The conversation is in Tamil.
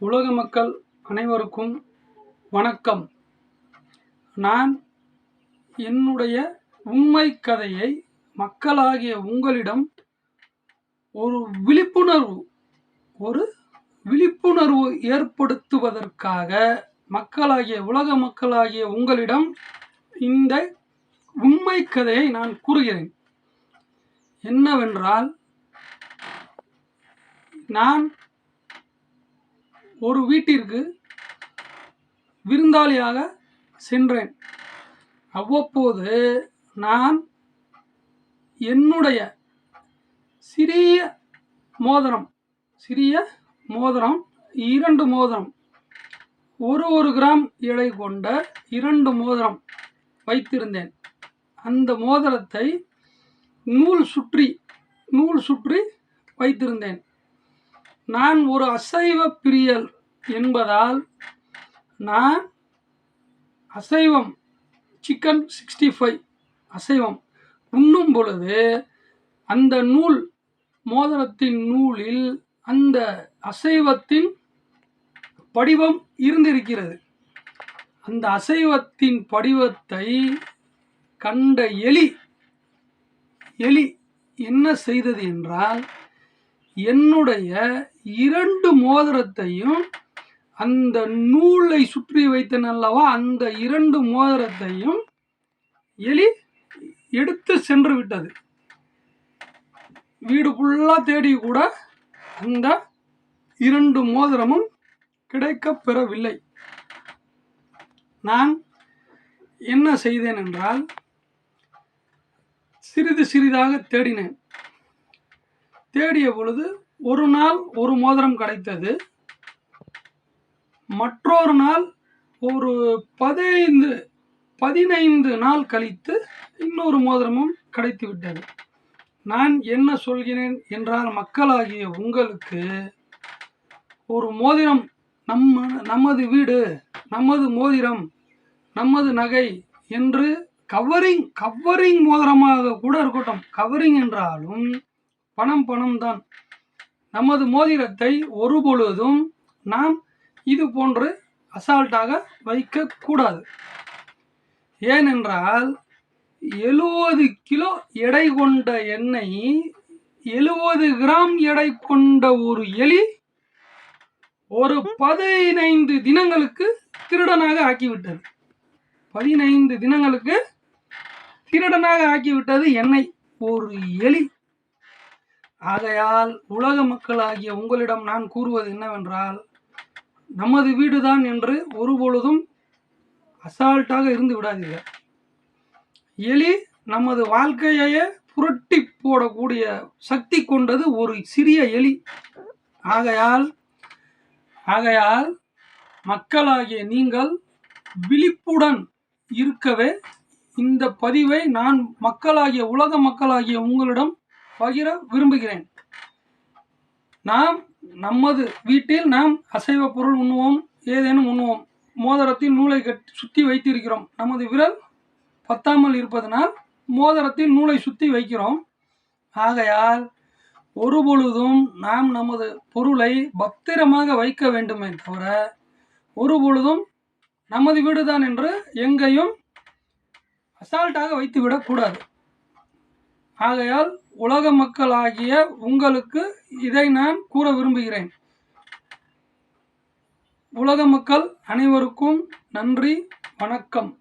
உலக மக்கள் அனைவருக்கும் வணக்கம். நான் என்னுடைய உண்மை கதையை மக்களாகிய உங்களிடம் ஒரு விழிப்புணர்வு ஒரு விழிப்புணர்வு ஏற்படுத்துவதற்காக மக்களாகிய உலக மக்களாகிய உங்களிடம் இந்த உண்மை கதையை நான் கூறுகிறேன். என்னவென்றால் நான் ஒரு வீட்டிற்கு விருந்தாளியாக சென்றேன். அவ்வப்போது நான் என்னுடைய சிறிய மோதிரம் சிறிய மோதிரம் இரண்டு மோதிரம் ஒரு ஒரு கிராம் எடை கொண்ட இரண்டு மோதிரம் வைத்திருந்தேன். அந்த மோதிரத்தை நூல் சுற்றி நூல் சுற்றி வைத்திருந்தேன். நான் ஒரு அசைவ பிரியல் என்பதால் நான் அசைவம் சிக்கன் சிக்ஸ்டி ஃபைவ் அசைவம் உண்ணும் பொழுது அந்த நூல் மோதிரத்தின் நூலில் அந்த அசைவத்தின் படிவம் இருந்திருக்கிறது. அந்த அசைவத்தின் படிவத்தை கண்ட எலி எலி என்ன செய்தது என்றால் என்னுடைய இரண்டு மோதிரத்தையும் அந்த நூலை சுற்றி வைத்தனல்லவா அல்லவா அந்த இரண்டு மோதிரத்தையும் எலி எடுத்து சென்று விட்டது. வீடு ஃபுல்லாக தேடி கூட அந்த இரண்டு மோதிரமும் கிடைக்கப் பெறவில்லை. நான் என்ன செய்தேன் என்றால் சிறிது சிறிதாக தேடினேன். தேடிய பொழுது ஒரு நாள் ஒரு மோதிரம் கிடைத்தது. மற்றொரு நாள் ஒரு பதினைந்து பதினைந்து நாள் கழித்து இன்னொரு மோதிரமும் கிடைத்து விட்டது. நான் என்ன சொல்கிறேன் என்றால் மக்களாகிய உங்களுக்கு ஒரு மோதிரம் நம்ம நமது வீடு நமது மோதிரம் நமது நகை என்று கவரிங் கவரிங் மோதிரமாக கூட இருக்கட்டும். கவரிங் என்றாலும் பணம் பணம் தான் நமது மோதிரத்தை ஒரு பொழுதும் நாம் இது போன்று அசால்ட்டாக வைக்கக்கூடாது. ஏனென்றால் எழுபது கிலோ எடை கொண்ட எண்ணெய் எழுபது கிராம் எடை கொண்ட ஒரு எலி ஒரு பதினைந்து தினங்களுக்கு திருடனாக ஆக்கிவிட்டது. பதினைந்து தினங்களுக்கு திருடனாக ஆக்கிவிட்டது எண்ணெய் ஒரு எலி. ஆகையால் உலக மக்களாகிய உங்களிடம் நான் கூறுவது என்னவென்றால் நமது வீடுதான் என்று ஒருபொழுதும் அசால்ட்டாக இருந்து விடாதீர்கள் எலி நமது வாழ்க்கையே புரட்டி போடக்கூடிய சக்தி கொண்டது ஒரு சிறிய எலி. ஆகையால் ஆகையால் மக்களாகிய நீங்கள் விழிப்புடன் இருக்கவே இந்த பதிவை நான் மக்களாகிய உலக மக்களாகிய உங்களிடம் பகிர விரும்புகிறேன். நாம் நமது வீட்டில் நாம் அசைவ பொருள் உண்ணுவோம் ஏதேனும் உண்ணுவோம். மோதிரத்தில் நூலை கட்டி சுற்றி வைத்திருக்கிறோம். நமது விரல் பத்தாமல் இருப்பதனால் மோதிரத்தில் நூலை சுற்றி வைக்கிறோம். ஆகையால் ஒரு பொழுதும் நாம் நமது பொருளை பத்திரமாக வைக்க வேண்டுமே தவிர ஒரு பொழுதும் நமது வீடுதான் என்று எங்கேயும் அசால்ட்டாக வைத்து விடக்கூடாது ஆகையால் உலக மக்களாகிய உங்களுக்கு இதை நான் கூற விரும்புகிறேன். உலக மக்கள் அனைவருக்கும் நன்றி வணக்கம்.